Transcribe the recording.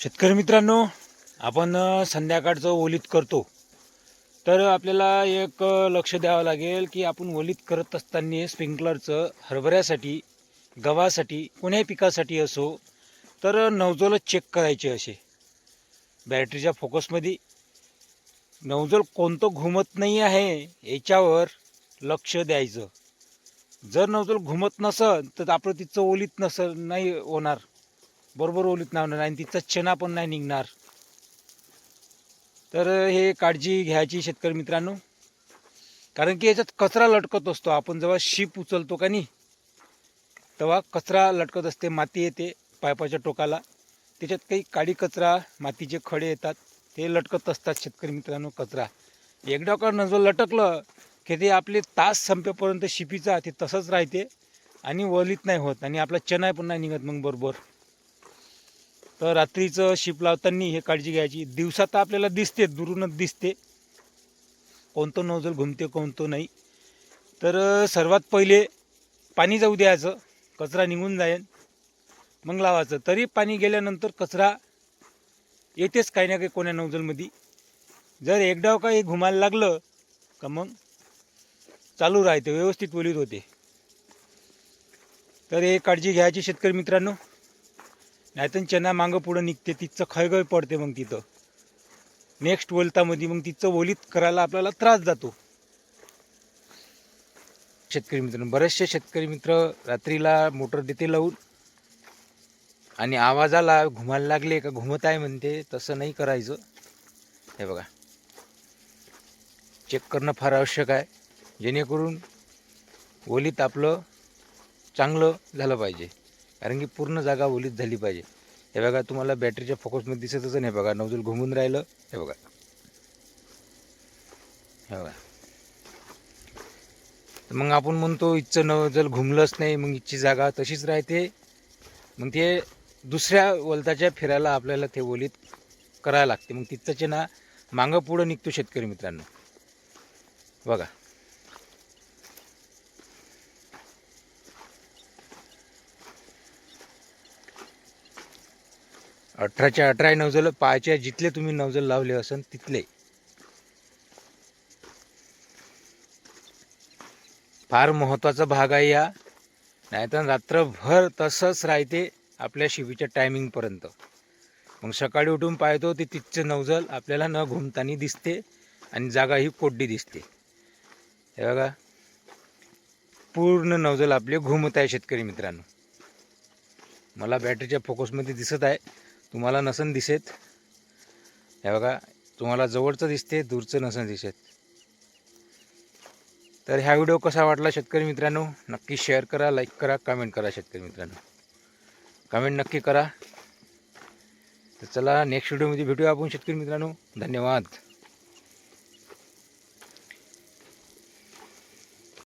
शेतकरी मित्रांनो आपण संध्याकाळचं ओलीत करतो. तर आपल्याला एक लक्ष द्यावं लागेल की आपण ओलीत करत असताना स्प्रिंकलरचं हरभऱ्यासाठी गव्हासाठी कोण्याही पिकासाठी असो तर नवजोल चेक करायचे असे. बॅटरीच्या फोकसमध्ये. नवजोल कोणतं घुमत नाही आहे याच्यावर लक्ष द्यायचं. जर नवजोल घुमत नसल तर आपलं तिचं ओलीत नसल नाही होणार. बरोबर ओलीत नाही होणार आणि तिचा चणा पण नाही निघणार. तर हे काळजी घ्यायची शेतकरी मित्रांनो. कारण की याच्यात कचरा लटकत असतो. आपण जेव्हा शीप उचलतो का नाही तेव्हा कचरा लटकत असते माती येते पायपाच्या टोकाला. त्याच्यात काही काळी कचरा मातीचे खडे येतात ते लटकत असतात शेतकरी मित्रांनो कचरा. एकदा का नजर लटकलं की ते आपले तास संपेपर्यंत शिपीचा ते तसंच राहते आणि वलीत नाही होत आणि आपला चणा पण नाही निघत मग बरोबर. तर रात्रीचं शिप लावताना हे काळजी घ्यायची. दिवसात तर आपल्याला दिसते दुरूनच दिसते. कोणतं नोजल घुमते कोणतं नाही. तर सर्वात पहिले पाणी जाऊ द्यायचं. कचरा निघून जाईल. मग लावायचं. तरी पाणी गेल्यानंतर कचरा येतेच काही ना काही कोण्या नौजलमध्ये जर एकदा काही घुमायला लागलं का मग? चालू राहते व्यवस्थित बोलीत होते. तर हे काळजी घ्यायची शेतकरी मित्रांनो. नाहीतर चना मागं पुढं निघते तिचं खळगळ पडते मग तिथं. नेक्स्ट वलतामध्ये मग तिचं ओलीत करायला आपल्याला त्रास जातो. शेतकरी मित्र बरेचसे शेतकरी मित्र रात्रीला मोटर देते लावून आणि आवाजाला घुमायला लागले का घुमत आहे म्हणते तसं नाही करायचं. हे बघा. चेक करणं फार आवश्यक आहे. जेणेकरून ओलीत आपलं चांगलं झालं पाहिजे. कारण की पूर्ण जागा ओलीत झाली पाहिजे. हे बघा तुम्हाला बॅटरीच्या फोकसमध्ये दिसतच नाही. बघा नवजल घुमून राहिलं. हे बघा. हे बघा. मग आपण म्हणतो इथचं नवजल घुमलंच नाही मग इथची जागा तशीच राहते. मग ते दुसऱ्या वलताच्या फिरायला आपल्याला ते ओलीत करायला लागते. मग तिथचं ना मागं पुढं निघतो शेतकरी मित्रांनो. बघा. अठराच्या अठरा नवजल पायाच्या जिथले तुम्ही नवजल लावले असन तिथले. फार महत्त्वाचा भाग आहे या. नाहीतर रात्रभर तसंच राहते आपल्या शिवीच्या टायमिंगपर्यंत मग सकाळी उठून पाहतो ते तिथचं नवजल आपल्याला न घुमतानी दिसते आणि जागा ही कोड्डी दिसते. हे बघा. पूर्ण नवजल आपले घुमत आहे शेतकरी मित्रांनो. मला बॅटरीच्या फोकसमध्ये दिसत आहे. तुम्हाला नसन दिसेत. हे बघा तुम्हाला जवळचं दिसते दूरचं नसन दिसेत. तर ह्या व्हिडिओ कसा वाटला शेतकरी मित्रांनो? नक्की शेअर करा लाईक करा कमेंट करा शेतकरी मित्रांनो. कमेंट नक्की करा. तर चला नेक्स्ट व्हिडिओमध्ये भेटूया आपण शेतकरी मित्रांनो. धन्यवाद.